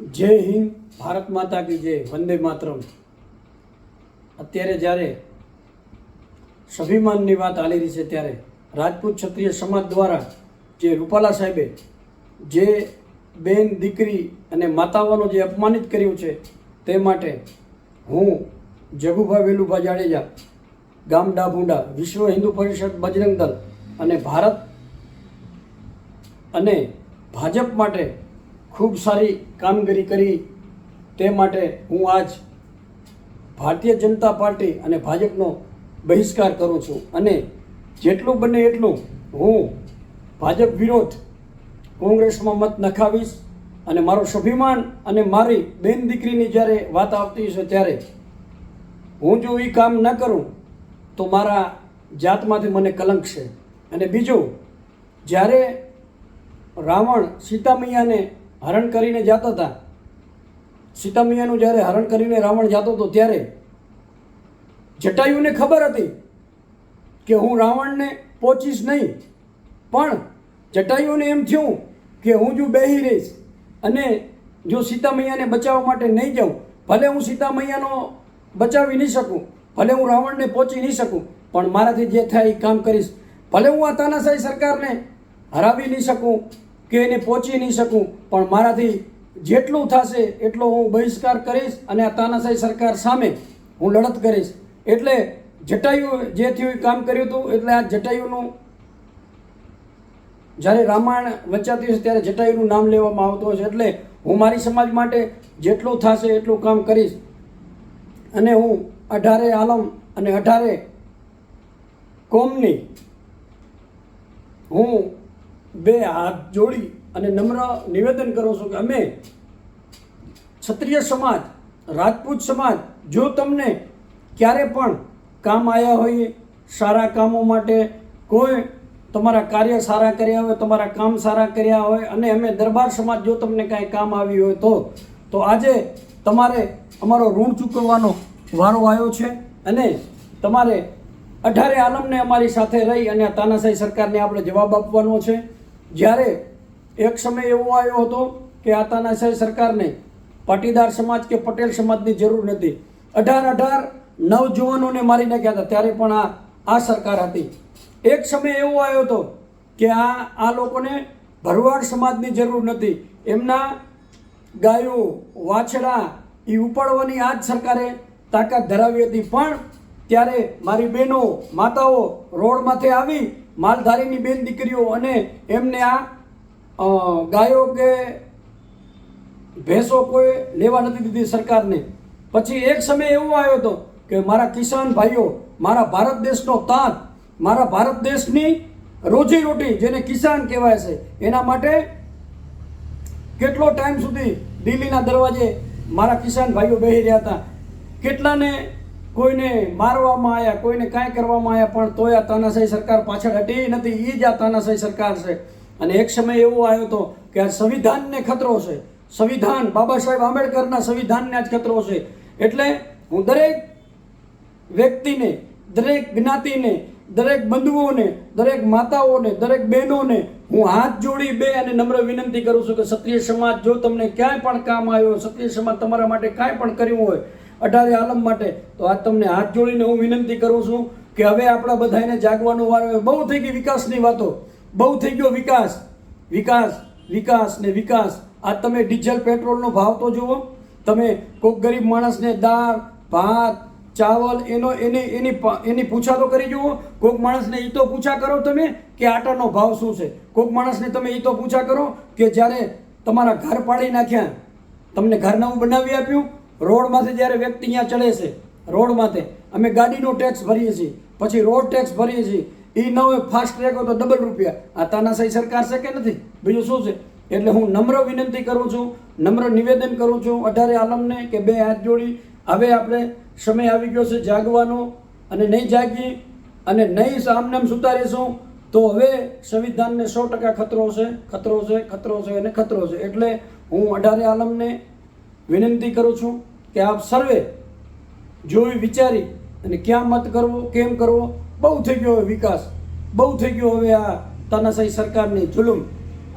જય હિન્દ, ભારત માતા કી જય, વંદે માતરમ. અત્યારે જ્યારે સ્વાભિમાનની વાત ચાલી રહી છે ત્યારે રાજપૂત ક્ષત્રિય સમાજ દ્વારા જે રૂપાલા સાહેબે જે બેન, દીકરી અને માતાઓનો જે અપમાનિત કર્યું છે તે માટે હું જગુભાઈ વેલુભાઈ જાડેજા, ગામ ડાભુંડા, વિશ્વ હિન્દુ પરિષદ બજરંગ દળ અને ભારત અને ભાજપ માટે ખૂબ સારી કામગીરી કરી તે માટે હું આજ ભારતીય જનતા પાર્ટી અને ભાજપનો બહિષ્કાર કરું છું. અને જેટલું બને એટલું હું ભાજપ વિરોધ કોંગ્રેસમાં મત નખાવીશ અને મારું સ્વાભિમાન અને મારી બેન દીકરીની જ્યારે વાત આવતી છે ત્યારે હું જો એ કામ ન કરું તો મારા જાતમાંથી મને કલંક છે. અને બીજું, જ્યારે રાવણ સીતા મૈયાને હરણ કરીને જતા હતા સીતામૈયાનું જ્યારે હરણ કરીને રાવણ જતો હતો ત્યારે જટાયુને ખબર હતી કે હું રાવણને પહોંચીશ નહીં, પણ જટાયુને એમ થયું કે હું જો બેહી રહીશ અને જો સીતામૈયાને બચાવવા માટે નહીં જાઉં, ભલે હું સીતામૈયાનો બચાવી નહીં શકું, ભલે હું રાવણને પહોંચી નહીં શકું, પણ મારાથી જે થાય એ કામ કરીશ. ભલે હું આ તાનાશાહી સરકારને હરાવી નહીં શકું કે એને પહોંચી નહીં શકું. પણ મારાથી જેટલું થશે એટલો હું બહિષ્કાર કરીશ અને આ તાનાશાહી સરકાર સામે હું લડત કરીશ. એટલે જટાયુ જે થયું કામ કર્યું હતું, એટલે આ જટાયુનું જ્યારે રામાયણ વચાતી હશે ત્યારે જટાયુનું નામ લેવામાં આવતું હશે. એટલે હું મારી સમાજ માટે જેટલું થશે એટલું કામ કરીશ. અને હું અઢારે આલમ અને અઢારે કોમની હું બે હાથ જોડી અને નમ્ર નિવેદન કરું છું કે અમે ક્ષત્રિય સમાજ, રાજપૂત સમાજ, જો તમને ક્યારે પણ કામ આવ્યા હોઈએ, સારા કામો માટે, કોઈ તમારા કાર્ય સારા કર્યા હોય, તમારા કામ સારા કર્યા હોય, અને અમે દરબાર સમાજ જો તમને કાંઈ કામ આવ્યું હોય તો તો આજે તમારે અમારો ઋણ ચૂકવવાનો વારો આવ્યો છે અને તમારે અઢારે આલમને અમારી સાથે રહી અને તાનાશાહી સરકારને આપણે જવાબ આપવાનો છે. જ્યારે એક સમય એવો આવ્યો હતો કે આ તાનાશાહી સરકારને પાટીદાર સમાજ કે પટેલ સમાજની જરૂર નથી અઢાર અઢાર નવજુવાનોને મારી નાખ્યા હતા. ત્યારે પણ આ આ સરકાર હતી. એક સમય એવો આવ્યો હતો કે આ આ લોકોને ભરવાડ સમાજની જરૂર નથી એમના ગાયો, વાછડા એ ઉપાડવાની આ જ સરકારે તાકાત ધરાવી હતી. પણ ત્યારે મારી બહેનો, માતાઓ રોડમાંથી આવી માલધારીની બેન દીકરીઓ અને એમને આ ગાયો કે ભેંસો કોઈ લેવા નથી દીધી સરકારને. પછી એક સમય એવો આવ્યો હતો કે મારા કિસાન ભાઈઓ, મારા ભારત દેશનો તાત મારા ભારત દેશની રોજીરોટી જેને કિસાન કહેવાય છે, એના માટે કેટલો ટાઈમ સુધી દિલ્હીના દરવાજે મારા કિસાન ભાઈઓ બેસી રહ્યા હતા? કેટલાને કોઈને મારવામાં આવ્યા કોઈને કાંઈ કરવામાં આવ્યા પણ તોય આ તાનાશાહી સરકાર પાછળ હટી નથી. એ જ આ તાનાશાહી સરકાર છે. અને એક સમય એવો આવ્યો હતો કે આ સંવિધાનને ખતરો છે. સંવિધાન, બાબા સાહેબ આંબેડકરના સંવિધાનને આજ ખતરો છે. એટલે હું દરેક વ્યક્તિને, દરેક જ્ઞાતિને, દરેક બંધુઓને, દરેક માતાઓને, દરેક બહેનોને હું હાથ જોડી બે અને નમ્ર વિનંતી કરું છું કે ક્ષત્રિય સમાજ જો તમને ક્યાંય પણ કામ આવ્યો, ક્ષત્રિય સમાજ તમારા માટે કાંઈ પણ કર્યું હોય અઢારે આલમ માટે. તો આજ તમને હાથ જોડીને હું વિનંતી કરું છું કે હવે આપણા બધાને જાગવાનો વાર બહુ થઈ ગઈ વિકાસની વાતો. બહુ થઈ ગયો વિકાસ. વિકાસ વિકાસ ને વિકાસ. આ તમે ડીઝલ પેટ્રોલનો ભાવ તો જુઓ. તમે કોઈક ગરીબ માણસને દાળ, ભાત, ચાવલ, એનો, એની એની એની પૂછા તો કરી જુઓ. કોઈક માણસને એ તો પૂછા કરો તમે કે આટાનો ભાવ શું છે. કોઈક માણસને તમે એ તો પૂછા કરો કે જ્યારે તમારા ઘર પાડી નાખ્યા, તમને ઘર નવું બનાવી આપ્યું રોડમાંથી જ્યારે વ્યક્તિ અહીંયા ચડે છે, રોડમાંથી, અમે ગાડીનો ટેક્સ ભરીએ છીએ, પછી રોડ ટેક્સ ભરીએ છીએ એ ન હોય ફાસ્ટ ટ્રેક હોય તો ડબલ રૂપિયા. આ તાનાશાહી સરકાર છે કે નથી? બીજું શું છે? એટલે હું નમ્ર વિનંતી કરું છું, નમ્ર નિવેદન કરું છું અઢારે આલમને કે બે હાથ જોડી, હવે આપણે સમય આવી ગયો છે જાગવાનો અને નહીં જાગી અને નહીં સામનામ સુતા રહેશું તો હવે સંવિધાનને સો ટકા ખતરો છે ખતરો છે ખતરો છે અને ખતરો છે. એટલે હું અઢારે આલમને વિનંતી કરું છું કે આપ સર્વે જોઈ વિચારી અને ક્યાં મત કરવો, કેમ કરવો, બહુ થઈ ગયો હવે વિકાસ. બહુ થઈ ગયો હવે આ તાનાશાહી સરકારની જુલુમ.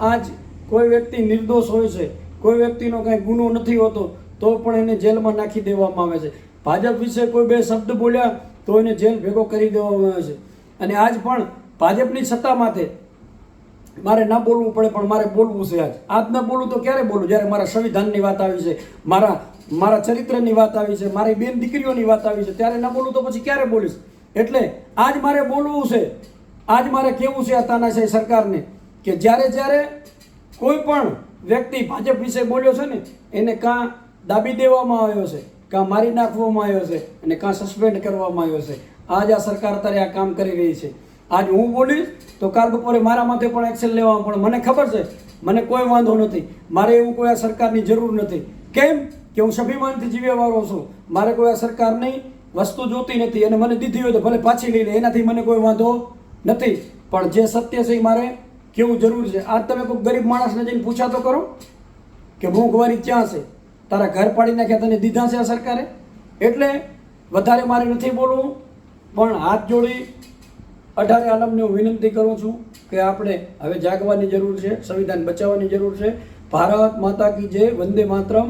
આજ કોઈ વ્યક્તિ નિર્દોષ હોય છે, કોઈ વ્યક્તિનો કાંઈ ગુનો નથી હોતો, તો પણ એને જેલમાં નાખી દેવામાં આવે છે. ભાજપ વિશે કોઈ બે શબ્દ બોલ્યા, તો એને જેલ ભેગો કરી દેવામાં આવે છે. અને આજ પણ ભાજપની સત્તા માથે મારે ના બોલવું પડે, પણ મારે બોલવું છે આજ. આજ ના બોલું તો ક્યારે બોલું? જ્યારે મારા સંવિધાનની વાત આવી છે, મારા મારા ચરિત્રની વાત આવી છે, મારી બેન દીકરીઓની વાત આવી છે, ત્યારે ના બોલું તો પછી ક્યારે બોલીશ? એટલે આજ મારે બોલવું છે, આજ મારે કેવું છે આ તાનાશાહી સરકારને કે જ્યારે જ્યારે કોઈ પણ વ્યક્તિ ભાજપ વિશે બોલ્યો છે ને, એને કાં દાબી દેવામાં આવ્યો છે, કાં મારી નાખવામાં આવ્યો છે અને કાં સસ્પેન્ડ કરવામાં આવ્યો છે. આજ આ સરકાર અત્યારે આ કામ કરી રહી છે. આજ હું બોલીશ તો કાલ બપોરે મારા માથે પણ એક્શન લેવામાં પણ મને ખબર છે, મને કોઈ વાંધો નથી, મારે એવું કોઈ આ સરકારની જરૂર નથી. કેમ? કે હું સ્વાભિમાનથી જીવ્યાવાળો છું. મારે કોઈ આ સરકાર નહીં, વસ્તુ જોતી નથી અને મને દીધી હોય તો ભલે પાછી લઈ લે, એનાથી મને કોઈ વાંધો નથી. પણ જે સત્ય છે એ મારે કેવું જરૂર છે? આજ તમે કોઈ ગરીબ માણસને જઈને પૂછા તો કરો કે મોંઘવારી ક્યાં છે? તારા ઘર પાડી નાખ્યા, તને દીધા છે આ સરકારે? એટલે વધારે મારે નથી બોલવું, પણ હાથ જોડી અઢારે આલમને હું વિનંતી કરું છું કે આપણે હવે જાગવાની જરૂર છે, સંવિધાન બચાવવાની જરૂર છે. ભારત માતા કી જય, વંદે માતરમ.